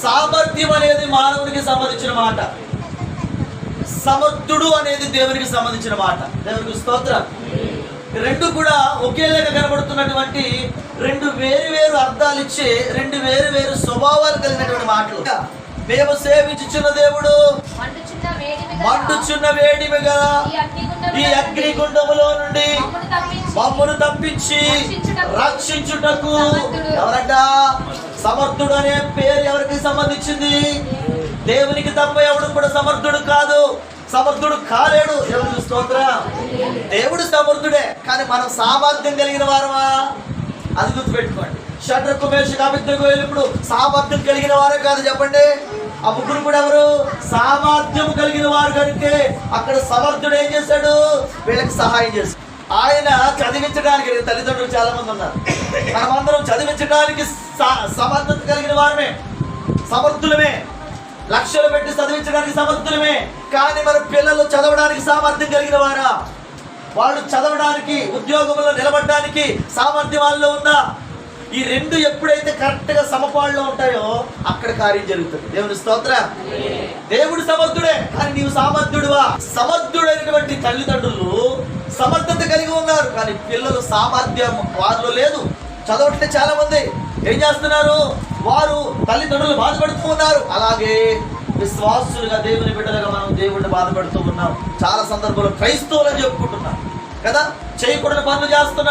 సామర్థ్యం అనేది మానవునికి సంబంధించిన మాట. సమర్థుడు అనేది దేవునికి సంబంధించిన మాట. దేవునికి స్తోత్రం. రెండు కూడా ఒకేలాగా కనబడుతున్నటువంటి రెండు వేరు వేరు అర్థాలు ఇచ్చే రెండు వేరు వేరు స్వభావాలు కలిగినటువంటి మాటలు. మేము సేవించుచున్న దేవుడు. మండుచున్న వేడిమి గల ఈ అగ్నిగుండములో నుండి మమ్మను తప్పించి రక్షించుటకు ఎవరంట? సమర్థుడు అనే పేరు ఎవరికి సంబంధించింది? దేవునికి తప్ప ఎవడు కూడా సమర్థుడు కాదు. సమర్థుడు కాలేడు. ఎవరు స్తోత్ర. దేవుడు సమర్థుడే కానీ మనం సామర్థ్యం కలిగిన వారమా? అది గుర్తుపెట్టుకోండి. షడ్రకు మేష కామిద్దకు ఇప్పుడు సామర్థ్యం కలిగిన వారే కాదు చెప్పండి. ఆ ముగ్గురు కూడా ఎవరు? సామర్థ్యం కలిగిన వారు కనుకే అక్కడ సమర్థుడు ఏం చేశాడు? వీళ్ళకి సహాయం చేశాడు. ఆయన చదివించడానికి తల్లిదండ్రులు చాలా మంది ఉన్నారు. మనమందరం చదివించడానికి సమర్థత కలిగిన వారమే. సమర్థులమే. లక్షలు పెట్టి చదివించడానికి సమర్థులమే. కానీ మన పిల్లలు చదవడానికి సామర్థ్యం కలిగిన వారా? వాళ్ళు చదవడానికి ఉద్యోగంలో నిలబడడానికి సామర్థ్యం వాళ్ళలో ఉందా? ఈ రెండు ఎప్పుడైతే కరెక్ట్గా సమపాళ్ళలో ఉంటాయో అక్కడ కార్యం జరుగుతుంది. దేవుని స్తోత్ర. దేవుడు సమర్థుడే కానీ నీవు సామర్థ్యుడువా? సమర్థుడైనటువంటి తల్లిదండ్రులు సమర్థత కలిగి ఉన్నారు. కానీ పిల్లలు సామర్థ్యం వారిలో లేదు. చదవట్లే చాలా మంది ఏం చేస్తున్నారు? వారు తల్లిదండ్రులు బాధపడుతూ ఉన్నారు. అలాగే విశ్వాసులుగా దేవుని బిడ్డలుగా మనం దేవుడిని బాధపడుతూ ఉన్నాం. చాలా సందర్భాలు క్రైస్తవులని చెప్పుకుంటున్నాం. కదా? చేయకూడని పనులు చేస్తున్నాం